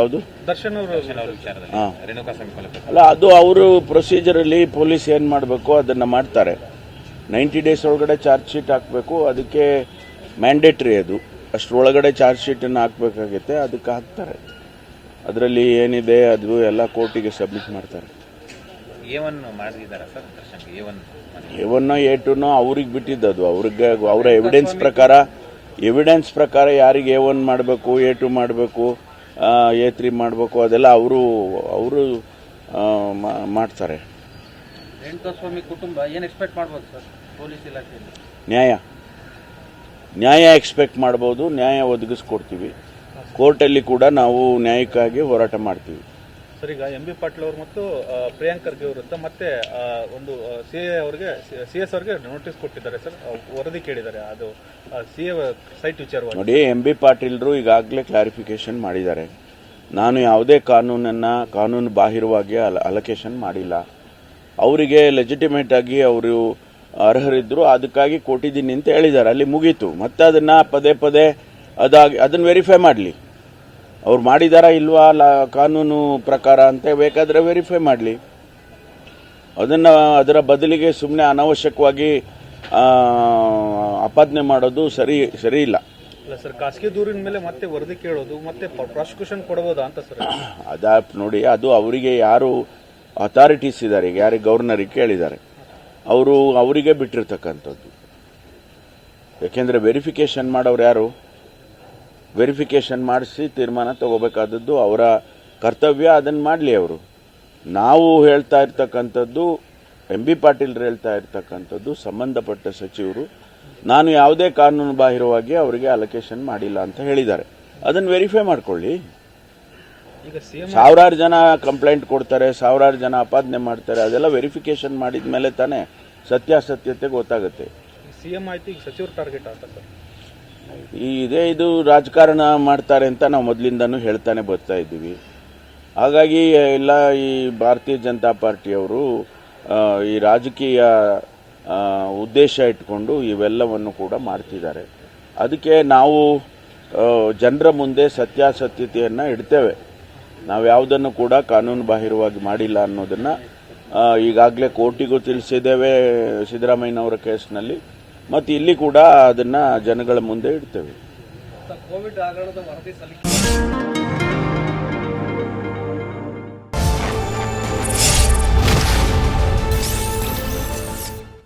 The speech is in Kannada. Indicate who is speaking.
Speaker 1: ಹೌದು.
Speaker 2: ದರ್ಶನ್
Speaker 1: ಅಲ್ಲ ಅದು ಅವರು ಪ್ರೊಸೀಜರಲ್ಲಿ ಪೊಲೀಸ್ ಏನು ಮಾಡಬೇಕು ಅದನ್ನ ಮಾಡ್ತಾರೆ. ನೈಂಟಿ ಡೇಸ್ ಒಳಗಡೆ ಚಾರ್ಜ್ ಶೀಟ್ ಹಾಕಬೇಕು ಅದಕ್ಕೆ ಮ್ಯಾಂಡೇಟ್ರಿ ಅದು. ಅಷ್ಟರೊಳಗಡೆ ಚಾರ್ಜ್ ಶೀಟನ್ನು ಹಾಕಬೇಕಾಗುತ್ತೆ ಅದಕ್ಕೆ ಹಾಕ್ತಾರೆ. ಅದರಲ್ಲಿ ಏನಿದೆ ಅದು ಎಲ್ಲ ಕೋರ್ಟಿಗೆ ಸಬ್ಮಿಟ್ ಮಾಡ್ತಾರೆ.
Speaker 3: ಎ ಒನ್ ಎ
Speaker 1: ಟುನೋ ಅವ್ರಿಗೆ ಬಿಟ್ಟಿದ್ದದು. ಅವ್ರಿಗೆ ಅವರ ಎವಿಡೆನ್ಸ್ ಪ್ರಕಾರ ಎವಿಡೆನ್ಸ್ ಪ್ರಕಾರ ಯಾರಿಗೆ ಎ ಒನ್ ಮಾಡಬೇಕು ಎ ಟು ಮಾಡಬೇಕು ಎ ತ್ರೀ ಮಾಡಬೇಕು ಅದೆಲ್ಲ ಅವರು ಅವರು ಮಾಡ್ತಾರೆ.
Speaker 2: ಕುಟುಂಬ ಏನು ಎಕ್ಸ್ಪೆಕ್ಟ್ ಮಾಡ್ಬೋದು ಸರ್ ಪೊಲೀಸ್ ಇಲಾಖೆಯಲ್ಲಿ?
Speaker 1: ನ್ಯಾಯ. ನ್ಯಾಯ ಎಕ್ಸ್ಪೆಕ್ಟ್ ಮಾಡ್ಬೋದು ನ್ಯಾಯ ಒದಗಿಸ್ಕೊಡ್ತೀವಿ. ಕೋರ್ಟಲ್ಲಿ ಕೂಡ ನಾವು ನ್ಯಾಯಕ್ಕಾಗಿ ಹೋರಾಟ ಮಾಡ್ತೀವಿ.
Speaker 2: ಸರ್, ಈಗ ಎಂ ಬಿ ಪಾಟೀಲ್ ಅವರು ಮತ್ತು ಪ್ರಿಯಾಂಕ್ ಖರ್ಗೆ ವಿರುದ್ಧ ಮತ್ತೆ ಒಂದು ಸಿ ಎ ಅವರಿಗೆ, ಸಿ ಎಸ್ ಅವರಿಗೆ ನೋಟಿಸ್ ಕೊಟ್ಟಿದ್ದಾರೆ ಸರ್. ವರದಿ ಕೇಳಿದ್ದಾರೆ. ಅದು ಸಿ ಎ ಸೈಟ್ ವಿಚಾರವಾಗಿ.
Speaker 1: ನೋಡಿ ಎಂ ಬಿ ಪಾಟೀಲ್ರು ಈಗಾಗಲೇ ಕ್ಲಾರಿಫಿಕೇಶನ್ ಮಾಡಿದ್ದಾರೆ. ನಾನು ಯಾವುದೇ ಕಾನೂನನ್ನು, ಕಾನೂನು ಬಾಹಿರವಾಗಿ ಅಲ ಅಲೊಕೇಶನ್ ಮಾಡಿಲ್ಲ. ಅವರಿಗೆ ಲೆಜಿಟಿಮೇಟ್ ಆಗಿ ಅವರು ಅರ್ಹರಿದ್ದರು ಅದಕ್ಕಾಗಿ ಕೊಟ್ಟಿದ್ದೀನಿ ಅಂತ ಹೇಳಿದ್ದಾರೆ. ಅಲ್ಲಿ ಮುಗೀತು. ಮತ್ತೆ ಅದನ್ನು ಪದೇ ಪದೇ ಅದಾಗಿ, ಅದನ್ನು ವೆರಿಫೈ ಮಾಡಲಿ. ಅವ್ರು ಮಾಡಿದಾರಾ ಇಲ್ವಾ ಅಲ್ಲ ಕಾನೂನು ಪ್ರಕಾರ ಅಂತ ಬೇಕಾದರೆ ವೆರಿಫೈ ಮಾಡಲಿ. ಅದನ್ನು ಅದರ ಬದಲಿಗೆ ಸುಮ್ಮನೆ ಅನಾವಶ್ಯಕವಾಗಿ ಆಪಾದನೆ ಮಾಡೋದು ಸರಿ ಸರಿ ಇಲ್ಲ.
Speaker 2: ಅಲ್ಲ ಸರ್ ಖಾಸಗಿ ದೂರಿನ ಮೇಲೆ ಮತ್ತೆ ವರದಿ ಕೇಳೋದು ಮತ್ತೆ ಪ್ರಾಸಿಕ್ಯೂಷನ್ ಕೊಡಬಹುದಾ ಅಂತ ಸರ್?
Speaker 1: ಅದ ನೋಡಿ ಅದು ಅವರಿಗೆ ಯಾರು ಅಥಾರಿಟೀಸ್ ಇದ್ದಾರೆ ಈಗ ಯಾರಿಗೆ ಗವರ್ನರಿಗೆ ಕೇಳಿದ್ದಾರೆ. ಅವರು ಅವರಿಗೆ ಬಿಟ್ಟಿರ್ತಕ್ಕಂಥದ್ದು. ಯಾಕೆಂದರೆ ವೆರಿಫಿಕೇಶನ್ ಮಾಡೋರು ಯಾರು? ವೆರಿಫಿಕೇಶನ್ ಮಾಡಿಸಿ ತೀರ್ಮಾನ ತಗೋಬೇಕಾದದ್ದು ಅವರ ಕರ್ತವ್ಯ ಅದನ್ನು ಮಾಡಲಿ ಅವರು. ನಾವು ಹೇಳ್ತಾ ಇರ್ತಕ್ಕಂಥದ್ದು ಎಂ ಬಿ ಪಾಟೀಲ್ರು ಹೇಳ್ತಾ ಇರ್ತಕ್ಕಂಥದ್ದು ಸಂಬಂಧಪಟ್ಟ ಸಚಿವರು. ನಾನು ಯಾವುದೇ ಕಾನೂನು ಬಾಹಿರವಾಗಿ ಅವರಿಗೆ ಅಲೋಕೇಶನ್ ಮಾಡಿಲ್ಲ ಅಂತ ಹೇಳಿದ್ದಾರೆ. ಅದನ್ನು ವೆರಿಫೈ ಮಾಡ್ಕೊಳ್ಳಿ. ಸಾವಿರಾರು ಜನ ಕಂಪ್ಲೇಂಟ್ ಕೊಡ್ತಾರೆ ಸಾವಿರಾರು ಜನ ಆಪಾದನೆ ಮಾಡ್ತಾರೆ ಅದೆಲ್ಲ ವೆರಿಫಿಕೇಶನ್ ಮಾಡಿದ ಮೇಲೆ ತಾನೇ ಸತ್ಯಾಸತ್ಯತೆ ಗೊತ್ತಾಗುತ್ತೆ.
Speaker 2: ಸಿಎಂ ಆಯ್ತು ಈಗ ಸಚಿವರು ಟಾರ್ಗೆಟ್ ಸರ್.
Speaker 1: ಇದೇ ಇದು ರಾಜಕಾರಣ ಮಾಡ್ತಾರೆ ಅಂತ ನಾವು ಮೊದಲಿಂದನೂ ಹೇಳ್ತಾನೆ ಬರ್ತಾ ಇದ್ದೀವಿ. ಹಾಗಾಗಿ ಎಲ್ಲ ಈ ಭಾರತೀಯ ಜನತಾ ಪಾರ್ಟಿಯವರು ಈ ರಾಜಕೀಯ ಉದ್ದೇಶ ಇಟ್ಕೊಂಡು ಇವೆಲ್ಲವನ್ನು ಕೂಡ ಮಾಡ್ತಿದ್ದಾರೆ. ಅದಕ್ಕೆ ನಾವು ಜನರ ಮುಂದೆ ಸತ್ಯಾಸತ್ಯತೆಯನ್ನು ಇಡ್ತೇವೆ. ನಾವು ಯಾವುದನ್ನು ಕೂಡ ಕಾನೂನು ಬಾಹಿರವಾಗಿ ಮಾಡಿಲ್ಲ ಅನ್ನೋದನ್ನು ಈಗಾಗಲೇ ಕೋರ್ಟಿಗೂ ತಿಳಿಸಿದ್ದೇವೆ ಸಿದ್ದರಾಮಯ್ಯನವರ ಕೇಸ್ನಲ್ಲಿ. ಮತ್ತು ಇಲ್ಲಿ ಕೂಡ ಅದನ್ನು ಜನಗಳ ಮುಂದೆ ಇಡ್ತೇವೆ.